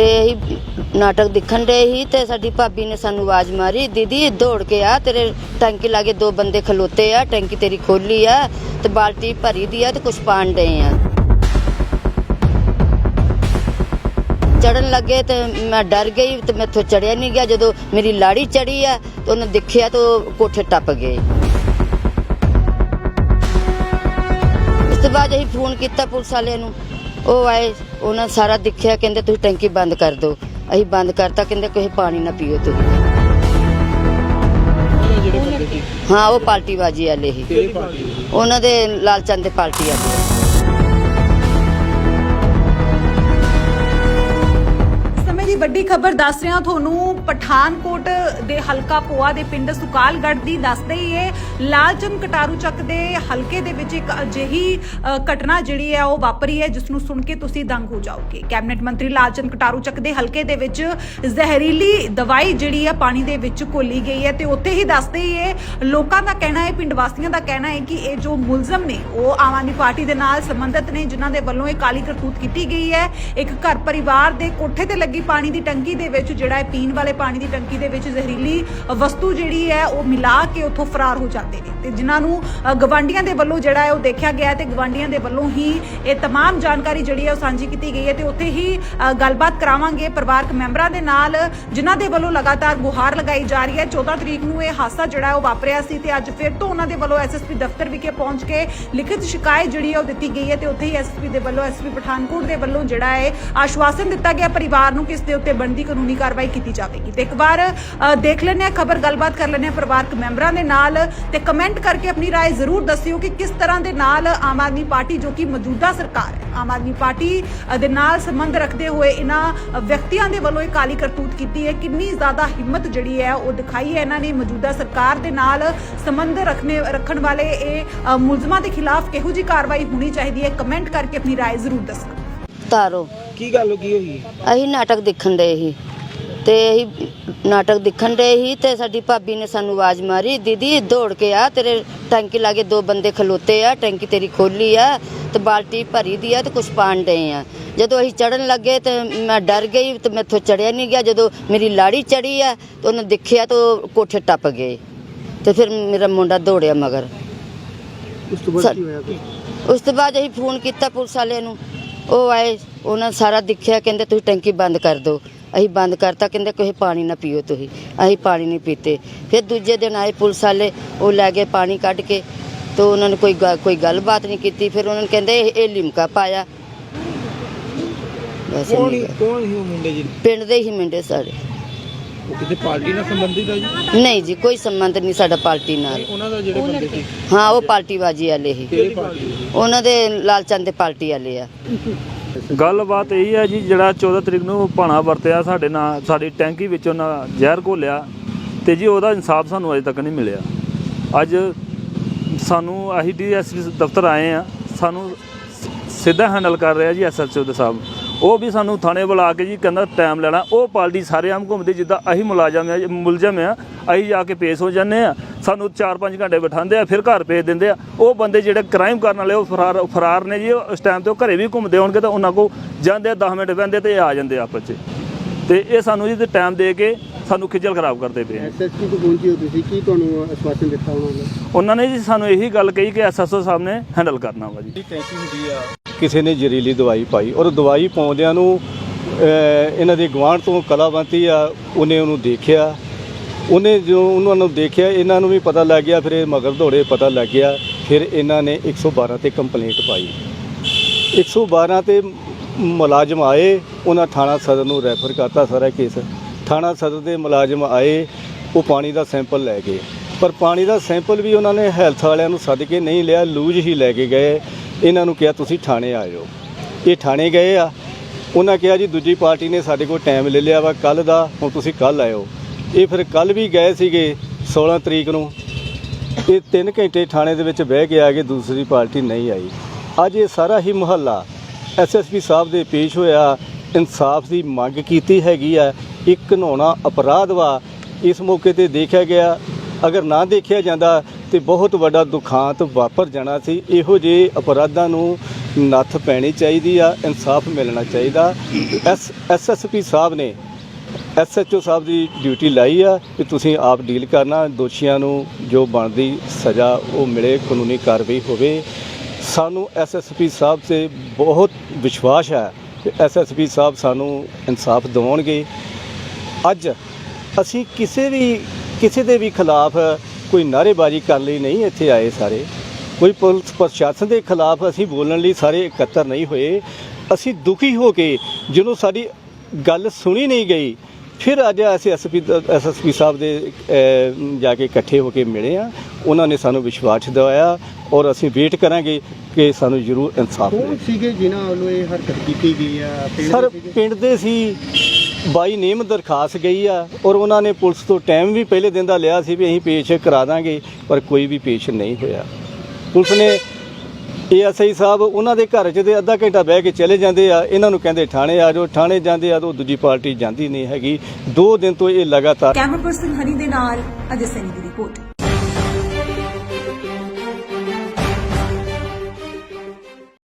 ਤੇ ਅਸੀਂ ਨਾਟਕ ਦਿਖਣ ਦੇ ਹੀ ਤੇ ਸਾਡੀ ਭਾਬੀ ਨੇ ਸਾਨੂੰ ਆਵਾਜ਼ ਮਾਰੀ, ਦੀਦੀ, ਦੌੜ ਕੇ ਆ, ਤੇਰੇ ਟੈਂਕੀ ਲਾਗੇ ਦੋ ਬੰਦੇ ਖਲੋਤੇ ਆ, ਟੈਂਕੀ ਤੇਰੀ ਖੋਲੀ ਆ ਤੇ ਬਾਲਟੀ ਭਰੀ ਦੀ ਆ ਤੇ ਕੁਛ ਪਾਣ ਦੇ ਆ। ਚੜਨ ਲੱਗੇ ਤੇ ਮੈਂ ਡਰ ਗਈ ਤੇ ਮੈਥੋਂ ਚੜਿਆ ਨਹੀਂ ਗਿਆ। ਜਦੋਂ ਮੇਰੀ ਲਾੜੀ ਚੜੀ ਆ ਤੇ ਉਹਨੇ ਦੇਖਿਆ ਤੇ ਉਹ ਕੋਠੇ ਟੱਪ ਗਏ। ਉਸ ਤੋਂ ਬਾਅਦ ਅਸੀਂ ਫੋਨ ਕੀਤਾ ਪੁਲਿਸ ਵਾਲਿਆਂ ਨੂੰ। ਉਹ ਆਏ ਉਹਨਾਂ ਸਾਰਾ ਦੇਖਿਆ ਕਹਿੰਦੇ ਤੁਸੀਂ ਟੈਂਕੀ ਬੰਦ ਕਰ ਦਿਓ। ਅਸੀਂ ਬੰਦ ਕਰਤਾ ਕਹਿੰਦੇ ਕੋਈ ਪਾਣੀ ਨਾ ਪੀਓ ਤੁਸੀਂ ਹਾਂ ਉਹ ਪਾਰਟੀ ਬਾਜੀ ਵਾਲੇ ਹੀ? ਉਹਨਾਂ ਦੇ ਲਾਲ ਚੰਦ ਦੇ ਪਾਰਟੀ ਵਾਲੇ। ਦੀ ਖਬਰ ਦੱਸ ਰਿਹਾ, ਤੁਹਾਨੂੰ ਪਠਾਨਕੋਟ ਦੇ ਹਲਕਾ ਪੋਆ ਦੇ ਪਿੰਡ ਸੁਕਾਲਗੜ ਦੀ ਦੱਸਦੇ ਹੀ ਇਹ ਲਾਲਚੰਦ ਕਟਾਰੂ ਚੱਕ ਦੇ ਹਲਕੇ ਦੇ ਵਿੱਚ ਇੱਕ ਅਜਿਹੀ ਘਟਨਾ ਜਿਹੜੀ ਹੈ ਉਹ ਵਾਪਰੀ ਹੈ ਜਿਸ ਨੂੰ ਸੁਣ ਕੇ ਤੁਸੀਂ ਦੰਗ ਹੋ ਜਾਓਗੇ। ਕੈਬਨਿਟ ਮੰਤਰੀ ਲਾਲਚੰਦ ਕਟਾਰੂ ਚੱਕ ਦੇ ਹਲਕੇ ਦੇ ਵਿੱਚ ਜ਼ਹਿਰੀਲੀ ਦਵਾਈ ਜਿਹੜੀ ਹੈ ਪਾਣੀ ਦੇ ਵਿੱਚ ਘੋਲੀ ਗਈ ਹੈ ਤੇ ਉੱਥੇ ਹੀ ਦੱਸਦੇ ਹੀ ਇਹ ਲੋਕਾਂ ਦਾ ਕਹਿਣਾ ਹੈ, ਪਿੰਡ ਵਾਸੀਆਂ ਦਾ ਕਹਿਣਾ ਹੈ ਕਿ ਇਹ ਜੋ ਮੁਲਜ਼ਮ ਨੇ, ਉਹ ਆਮ ਆਦਮੀ ਪਾਰਟੀ ਦੇ ਨਾਲ ਸੰਬੰਧਿਤ ਨੇ, ਜਿਨ੍ਹਾਂ ਦੇ ਵੱਲੋਂ ਇਹ ਕਾਲੀ ਕਰਤੂਤ ਕੀਤੀ ਗਈ ਹੈ। ਇੱਕ ਘਰ ਪਰਿਵਾਰ ਦੇ ਕੋਠੇ ਤੇ ਲੱਗੀ ਪਾਣੀ ਦੀ ਟੰਕੀ ਦੇ ਵਿੱਚ ਜਿਹੜਾ ਹੈ ਪੀਣ ਵਾਲੇ ਪਾਣੀ ਦੀ ਟੰਕੀ ਦੇ ਵਿੱਚ ਜ਼ਹਿਰੀਲੀ ਵਸਤੂ ਜਿਹੜੀ ਹੈ, ਉਹ ਮਿਲਾ ਕੇ ਉੱਥੋਂ ਫਰਾਰ ਹੋ ਜਾਂਦੇ ਨੇ। ਤੇ ਜਿਨ੍ਹਾਂ ਨੂੰ ਅ, ਗਵਾਂਢੀਆਂ ਦੇ ਵੱਲੋਂ ਜਿਹੜਾ ਹੈ ਉਹ ਦੇਖਿਆ ਗਿਆ ਹੈ ਤੇ ਗਵਾਂਢੀਆਂ ਦੇ ਵੱਲੋਂ ਹੀ ਇਹ तमाम ਜਾਣਕਾਰੀ ਜਿਹੜੀ ਹੈ ਉਹ ਸਾਂਝੀ ਕੀਤੀ ਗਈ ਹੈ ਤੇ ਉੱਥੇ ਹੀ ਅ, ਗੱਲਬਾਤ ਕਰਾਵਾਂਗੇ ਪਰਿਵਾਰਕ ਮੈਂਬਰਾਂ ਦੇ ਨਾਲ ਜਿਨ੍ਹਾਂ ਦੇ ਵੱਲੋਂ ਲਗਾਤਾਰ ਗੁਹਾਰ ਲਗਾਈ ਜਾ ਰਹੀ ਹੈ 14 ਤਰੀਕ ਨੂੰ ਇਹ ਹਾਦਸਾ ਜਿਹੜਾ ਹੈ ਉਹ ਵਾਪਰਿਆ ਸੀ ਤੇ ਅੱਜ ਫਿਰ ਤੋਂ ਉਹਨਾਂ ਦੇ ਵੱਲੋਂ ਐਸਐਸਪੀ ਦਫ਼ਤਰ ਵਿਖੇ ਪਹੁੰਚ ਕੇ ਲਿਖਿਤ ਸ਼ਿਕਾਇਤ ਜਿਹੜੀ ਹੈ ਉਹ ਦਿੱਤੀ ਗਈ ਹੈ ਤੇ ਉੱਥੇ ਹੀ ਐਸਐਸਪੀ ਦੇ ਵੱਲੋਂ ਐਸਪੀ ਪਠਾਨਕੋਟ ਦੇ ਵੱਲੋਂ ਜਿਹੜਾ ਹੈ ਆਸ਼ਵਾਸਨ ਦਿੱਤਾ ਗਿਆ ਪਰਿਵਾਰ ਨੂੰ ਕਿ ਇਸ ਦੇ ਉੱਤੇ ਬਣਦੀ ਕਾਨੂੰਨੀ ਕਾਰਵਾਈ ਕੀਤੀ ਜਾਵੇਗੀ ਤੇ ਇੱਕ ਵਾਰ ਅ, ਦੇਖ ਲੈਂਦੇ ਹਾਂ ਖਬਰ ਗੱਲਬਾਤ ਕਰ ਲੈਂਦੇ ਹਾਂ ਪਰਿਵਾਰਕ ਮੈਂਬਰਾਂ ਦੇ ਨਾਲ ਤੇ ਕਮੈਂਟ ਕਰਕੇ ਆਪਣੀ رائے ਜ਼ਰੂਰ ਦੱਸਿਓ ਕਿ ਕਿਸ ਤਰ੍ਹਾਂ ਦੇ ਨਾਲ ਆਮ ਆਦਮੀ ਪਾਰਟੀ ਜੋ ਕਿ ਮੌਜੂਦਾ ਸਰਕਾਰ ਹੈ ਆਮ ਆਦਮੀ ਪਾਰਟੀ ਅ, ਦੇ ਨਾਲ ਸੰਬੰਧ ਰੱਖਦੇ ਹੋਏ ਇਹਨਾਂ ਅ, ਵਿਅਕਤੀਆਂ ਦੇ ਵੱਲੋਂ ਇਹ ਕਾਲੀ ਕਰਤੂਤ ਕੀਤੀ ਹੈ ਕਿੰਨੀ ਜ਼ਿਆਦਾ ਹਿੰਮਤ ਜਿਹੜੀ ਹੈ ਉਹ ਦਿਖਾਈ ਹੈ ਇਹਨਾਂ ਨੇ ਮੌਜੂਦਾ ਸਰਕਾਰ ਦੇ ਨਾਲ ਸੰਬੰਧ ਰੱਖਣੇ ਰੱਖਣ ਵਾਲੇ ਇਹ ਅ, ਮੁਲਜ਼ਮਾਂ ਦੇ ਖਿਲਾਫ ਕਿਹੋ ਜੀ ਕਾਰਵਾਈ ਹੋਣੀ ਚਾਹੀਦੀ ਹੈ ਕਮੈਂਟ ਕਰਕੇ ਆਪਣੀ رائے ਜ਼ਰੂਰ ਦੱਸੋ ਤਾਰੋ ਕੀ ਗੱਲ ਕੀ ਹੋਈ ਅਸੀਂ ਨਾਟਕ ਦੇਖਣ ਦੇ ਹੀ ਤੇ ਅਸੀਂ ਨਾਟਕ ਦੇਖਣ ਦੇ ਹੀ ਤੇ ਸਾਡੀ ਭਾਬੀ ਨੇ ਸਾਨੂੰ ਆਵਾਜ਼ ਮਾਰੀ ਦੀਦੀ ਦੌੜ ਕੇ ਆ ਤੇਰੇ ਟੈਂਕੀ ਲਾਗੇ ਦੋ ਬੰਦੇ ਖਲੋਤੇ ਆ ਟੈਂਕੀ ਤੇਰੀ ਖੋਲੀ ਆ ਤੇ ਬਾਲਟੀ ਭਰੀ ਦੀ ਆ ਤੇ ਕੁਛ ਪਾਣ ਦੇ ਆ। ਜਦੋਂ ਅਸੀਂ ਚੜਨ ਲੱਗੇ ਤੇ ਮੈਂ ਡਰ ਗਈ ਤੇ ਮੈਥੋਂ ਚੜਿਆ ਨਹੀਂ ਗਿਆ। ਜਦੋਂ ਮੇਰੀ ਲਾੜੀ ਚੜੀ ਆ ਤੇ ਉਹਨੇ ਦੇਖਿਆ ਤੇ ਉਹ ਕੋਠੇ ਟੱਪ ਗਏ ਤੇ ਫਿਰ ਮੇਰਾ ਮੁੰਡਾ ਦੌੜਿਆ ਮਗਰ। ਉਸ ਤੋਂ ਬਾਅਦ ਸਰ- ਕੀ ਹੋਇਆ ਉਸ ਤੋਂ ਬਾਅਦ ਅਸੀਂ ਫੋਨ ਕੀਤਾ ਪੁਲਿਸ ਵਾਲਿਆਂ ਨੂੰ। ਉਹ ਆਏ ਉਹਨਾਂ ਸਾਰਾ ਦੇਖਿਆ ਕਹਿੰਦੇ ਤੁਸੀਂ ਟੈਂਕੀ ਬੰਦ ਕਰ ਦਿਓ। ਅਸੀਂ ਬੰਦ ਕਰਤਾ ਕਹਿੰਦੇ ਕੋਈ ਪਾਣੀ ਨਾ ਪੀਓ ਤੁਸੀਂ ਅਸੀਂ ਪਾਣੀ ਨਹੀਂ ਪੀਤੇ। ਫਿਰ ਦੂਜੇ ਦਿਨ ਆਏ ਪੁਲਿਸ ਵਾਲੇ ਉਹ ਲੈ ਗਏ ਪਾਣੀ ਕੱਢ ਕੇ ਤੇ ਉਹਨਾਂ ਨੇ ਕੋਈ ਕੋਈ ਗੱਲਬਾਤ ਨਹੀਂ ਕੀਤੀ। ਫਿਰ ਉਹਨਾਂ ਨੇ ਕਹਿੰਦੇ ਇਹ ਲਿਮਕਾ ਪਾਇਆ। ਬਸ ਕੌਣ ਇੰਨੀ ਹੀ ਗੱਲ। ਕੌਣ ਹੀ ਉਹ ਮੁੰਡੇ ਜੀ? ਪਿੰਡ ਦੇ ਹੀ ਮੁੰਡੇ ਸਾਰੇ। ਉਹ ਕਿਤੇ ਪਾਰਟੀ ਨਾਲ ਸੰਬੰਧਿਤ ਹੈ ਜੀ? ਨਹੀਂ ਜੀ ਕੋਈ ਸੰਬੰਧ ਨਹੀਂ ਸਾਡਾ ਪਾਰਟੀ ਨਾਲ। ਉਹਨਾਂ ਦਾ ਜਿਹੜੇ ਬੰਦੇ ਸੀ? ਹਾਂ ਉਹ ਪਾਰਟੀ ਬਾਜੀ ਵਾਲੇ ਹੀ ਕਿਹੜੀ ਪਾਰਟੀ? ਦੇ? ਉਹਨਾਂ ਦੇ ਲਾਲ ਚੰਦ ਦੇ ਪਾਰਟੀ ਵਾਲੇ ਆ। ਗੱਲਬਾਤ ਇਹ ਹੈ ਜੀ, ਜਿਹੜਾ 14 ਤਰੀਕ ਨੂੰ ਭਾਣਾ ਵਰਤਿਆ ਸਾਡੇ ਨਾਲ, ਸਾਡੀ ਟੈਂਕੀ ਵਿੱਚ ਉਹਨਾਂ ਜ਼ਹਿਰ ਘੋਲਿਆ ਤੇ ਜੀ ਉਹਦਾ ਇਨਸਾਫ ਸਾਨੂੰ ਅਜੇ ਤੱਕ ਨਹੀਂ ਮਿਲਿਆ। ਅੱਜ ਸਾਨੂੰ ਅਸੀਂ ਡੀਐਸਪੀ ਦਫ਼ਤਰ ਆਏ ਆ, ਸਾਨੂੰ ਸਿੱਧਾ ਹੈਂਡਲ ਕਰ ਰਿਹਾ ਜੀ ਐਸਐਚਓ ਦੇ ਸਾਹਿਬ। ਉਹ ਵੀ ਸਾਨੂੰ ਥਾਣੇ ਬੁਲਾ ਕੇ ਜੀ ਕਹਿੰਦਾ ਟਾਈਮ ਲੈਣਾ। ਉਹ ਪਾਰਟੀ ਸਾਰੇ ਆਮ ਘੁੰਮਦੀ ਜਿੱਦਾਂ ਅਸੀਂ ਮੁਲਾਜ਼ਮ ਆ ਮੁਲਜ਼ਮ ਆ ਅਸੀਂ ਜਾ ਕੇ ਪੇਸ਼ ਹੋ ਜਾਂਦੇ ਆ। ਸਾਨੂੰ 4-5 ਘੰਟੇ ਬਿਠਾਉਂਦੇ ਆ ਫਿਰ ਘਰ ਭੇਜ ਦਿੰਦੇ ਆ। ਉਹ ਬੰਦੇ ਜਿਹੜੇ ਕ੍ਰਾਈਮ ਕਰਨ ਵਾਲੇ ਉਹ ਫਰਾਰ ਫਰਾਰ ਨੇ ਜੀ। ਉਹ ਉਸ ਟਾਈਮ ਤੇ ਉਹ ਘਰੇ ਵੀ ਘੁੰਮਦੇ ਹੋਣਗੇ ਤਾਂ ਉਹਨਾਂ ਕੋ ਜਾਂਦੇ ਆ 10 ਮਿੰਟ ਬਹਿੰਦੇ ਤੇ ਆ ਜਾਂਦੇ ਆ ਆਪਸ 'ਚ ਤੇ ਇਹ ਸਾਨੂੰ ਜੀ ਤੇ ਟਾਈਮ ਦੇ ਕੇ ਸਾਨੂੰ ਖਿੱਚਲ ਖਰਾਬ ਕਰਦੇ ਪਏ। ਐਸਐਸਪੀ ਤੋਂ ਪਹੁੰਚੀ ਹੋ ਤੁਸੀਂ ਕੀ ਤੁਹਾਨੂੰ ਆਸ਼ਵਾਸਨ ਦਿੱਤਾ ਉਹਨਾਂ ਨੇ? ਉਹਨਾਂ ਨੇ ਜੀ ਸਾਨੂੰ ਇਹੀ ਗੱਲ ਕਹੀ ਕਿ ਐਸਐਸਓ ਸਾਹਿਬ ਨੇ ਹੈਂਡਲ ਕਰਨਾ ਵਾ ਜੀ। ਟੈਂਕੀ ਹੁੰਦੀ ਆ ਕਿਸੇ ਨੇ ਜ਼ਹਿਰੀਲੀ ਦਵਾਈ ਪਾਈ ਔਰ ਦਵਾਈ ਪਾਉਂਦਿਆਂ ਨੂੰ ਇਹਨਾਂ ਦੇ ਗਵਾਂਢ ਤੋਂ ਕਲਾਵੰਤੀ ਆ, ਉਹਨੇ ਉਹਨੂੰ ਦੇਖਿਆ। ਉਹਨੇ ਜੋ ਉਹਨਾਂ ਨੂੰ ਦੇਖਿਆ, ਇਹਨਾਂ ਨੂੰ ਵੀ ਪਤਾ ਲੱਗ ਗਿਆ, ਫਿਰ ਇਹ ਮਗਰ ਦੌੜੇ ਪਤਾ ਲੱਗ ਗਿਆ, ਫਿਰ ਇਹਨਾਂ ਨੇ 112 ਤੇ ਕੰਪਲੇਂਟ ਪਾਈ। 112 ਤੇ ਮੁਲਾਜ਼ਮ ਆਏ, ਉਹਨਾਂ ਥਾਣਾ ਸਦਰ ਨੂੰ ਰੈਫਰ ਕਰਤਾ ਸਾਰਾ ਕੇਸ। ਥਾਣਾ ਸਦਰ ਦੇ ਮੁਲਾਜ਼ਮ ਆਏ, ਉਹ ਪਾਣੀ ਦਾ ਸੈਂਪਲ ਲੈ ਗਏ। ਪਰ ਪਾਣੀ ਦਾ ਸੈਂਪਲ ਵੀ ਉਹਨਾਂ ਨੇ ਹੈਲਥ ਵਾਲਿਆਂ ਨੂੰ ਸੱਦ ਕੇ ਨਹੀਂ ਲਿਆ, ਲੂਜ ਹੀ ਲੈ ਕੇ ਗਏ। ਇਹਨਾਂ ਨੂੰ ਕਿਹਾ ਤੁਸੀਂ ਥਾਣੇ ਆਇਓ ਇਹ ਥਾਣੇ ਗਏ ਆ। ਉਹਨਾਂ ਕਿਹਾ ਜੀ ਦੂਜੀ ਪਾਰਟੀ ਨੇ ਸਾਡੇ ਕੋਲ ਟਾਈਮ ਲੈ ਲਿਆ ਵਾ ਕੱਲ ਦਾ, ਹੁਣ ਤੁਸੀਂ ਕੱਲ ਆਇਓ। ਇਹ ਫਿਰ ਕੱਲ ਵੀ ਗਏ ਸੀਗੇ 16 ਤਰੀਕ ਨੂੰ। ਇਹ 3 ਘੰਟੇ ਥਾਣੇ ਦੇ ਵਿੱਚ ਬਹਿ ਕੇ ਆ ਕੇ ਦੂਸਰੀ ਪਾਰਟੀ ਨਹੀਂ ਆਈ। ਅੱਜ ਇਹ ਸਾਰਾ ਹੀ ਮੁਹੱਲਾ ਐਸਐਸਪੀ ਸਾਹਿਬ ਦੇ ਪੇਸ਼ ਹੋਇਆ। ਇਨਸਾਫ ਦੀ ਮੰਗ ਕੀਤੀ ਹੈਗੀ ਆ। ਇੱਕ ਘਿਨਾਉਣਾ ਅਪਰਾਧ ਵਾ। ਇਸ ਮੌਕੇ ਤੇ ਦੇਖਿਆ ਗਿਆ ਅਗਰ ਨਾ ਦੇਖਿਆ ਜਾਂਦਾ ਤੇ ਬਹੁਤ ਵੱਡਾ ਦੁਖਾਂਤ ਵਾਪਰ ਜਾਣਾ ਸੀ। ਇਹੋ ਜਿਹੇ ਅਪਰਾਧਾਂ ਨੂੰ ਨੱਥ ਪੈਣੀ ਚਾਹੀਦੀ ਆ, ਇਨਸਾਫ ਮਿਲਣਾ ਚਾਹੀਦਾ। ਐਸ ਐਸਐਸਪੀ ਸਾਹਿਬ ਨੇ ਐਸਐਚਓ ਸਾਹਿਬ ਦੀ ਡਿਊਟੀ ਲਾਈ ਆ ਕਿ ਤੁਸੀਂ ਆਪ ਡੀਲ ਕਰਨਾ, ਦੋਸ਼ੀਆਂ ਨੂੰ ਜੋ ਬਣਦੀ ਸਜ਼ਾ ਉਹ ਮਿਲੇ, ਕਾਨੂੰਨੀ ਕਾਰਵਾਈ ਹੋਵੇ। ਸਾਨੂੰ ਐਸਐਸਪੀ ਸਾਹਿਬ ਤੇ ਬਹੁਤ ਵਿਸ਼ਵਾਸ ਹੈ ਕਿ ਐਸਐਸਪੀ ਸਾਹਿਬ ਸਾਨੂੰ ਇਨਸਾਫ ਦਿਵਾਉਣਗੇ। ਅੱਜ ਅਸੀਂ ਕਿਸੇ ਵੀ ਕਿਸੇ ਦੇ ਵੀ ਖਿਲਾਫ ਕੋਈ ਨਾਅਰੇਬਾਜ਼ੀ ਕਰਨ ਲਈ ਨਹੀਂ ਇੱਥੇ ਆਏ ਸਾਰੇ। ਕੋਈ ਪੁਲਿਸ ਪ੍ਰਸ਼ਾਸਨ ਦੇ ਖਿਲਾਫ ਅਸੀਂ ਬੋਲਣ ਲਈ ਸਾਰੇ ਇਕੱਤਰ ਨਹੀਂ ਹੋਏ। ਅਸੀਂ ਦੁਖੀ ਹੋ ਕੇ ਜਦੋਂ ਸਾਡੀ ਗੱਲ ਸੁਣੀ ਨਹੀਂ ਗਈ ਫਿਰ ਅੱਜ ਅਸੀਂ ਐਸਪੀ ਐਸਐਸਪੀ ਸਾਹਿਬ ਦੇ ਜਾ ਕੇ ਇਕੱਠੇ ਹੋ ਕੇ ਮਿਲੇ ਆ ਉਹਨਾਂ ਨੇ ਸਾਨੂੰ ਵਿਸ਼ਵਾਸ ਦਿਵਾਇਆ ਔਰ ਅਸੀਂ ਵੇਟ ਕਰਾਂਗੇ ਕਿ ਸਾਨੂੰ ਜ਼ਰੂਰ ਇਨਸਾਫ ਮਿਲੇ। ਸੀਗੇ ਜਿਨ੍ਹਾਂ ਵੱਲੋਂ ਇਹ ਹਰਕਤ ਕੀਤੀ ਗਈ ਆ? ਸਰ? ਪਿੰਡ ਦੇ ਸੀ ਬਾਈ ਨੇਮ ਦਰਖਾਸਤ ਗਈ ਆ ਔਰ ਉਹਨਾਂ ਨੇ ਪੁਲਿਸ ਤੋਂ ਟਾਈਮ ਵੀ ਪਹਿਲੇ ਦਿਨ ਦਾ ਲਿਆ ਸੀ ਵੀ ਅਸੀਂ ਪੇਸ਼ ਕਰਾ ਦਾਂਗੇ, ਪਰ ਕੋਈ ਵੀ ਪੇਸ਼ ਨਹੀਂ ਹੋਇਆ। ਪੁਲਿਸ ਨੇ ਏਐਸਆਈ ਸਾਹਿਬ ਉਹਨਾਂ ਦੇ ਘਰ 'ਚ ਤੇ ਅੱਧਾ ਘੰਟਾ ਬਹਿ ਕੇ ਚਲੇ ਜਾਂਦੇ ਆ। ਇਹਨਾਂ ਨੂੰ ਕਹਿੰਦੇ ਥਾਣੇ ਆ ਜਾਓ, ਥਾਣੇ ਜਾਂਦੇ ਆ ਤਾਂ ਉਹ ਦੂਜੀ ਪਾਰਟੀ ਜਾਂਦੀ ਨਹੀਂ ਹੈਗੀ। ਦੋ ਦਿਨ ਤੋਂ ਇਹ ਲਗਾਤਾਰ ਕੈਮਰਾ ਪਰਸਨ ਹਨੀ ਦੇ ਨਾਲ ਅਜੇ ਸੈਨੀ ਦੀ ਰਿਪੋਰਟ।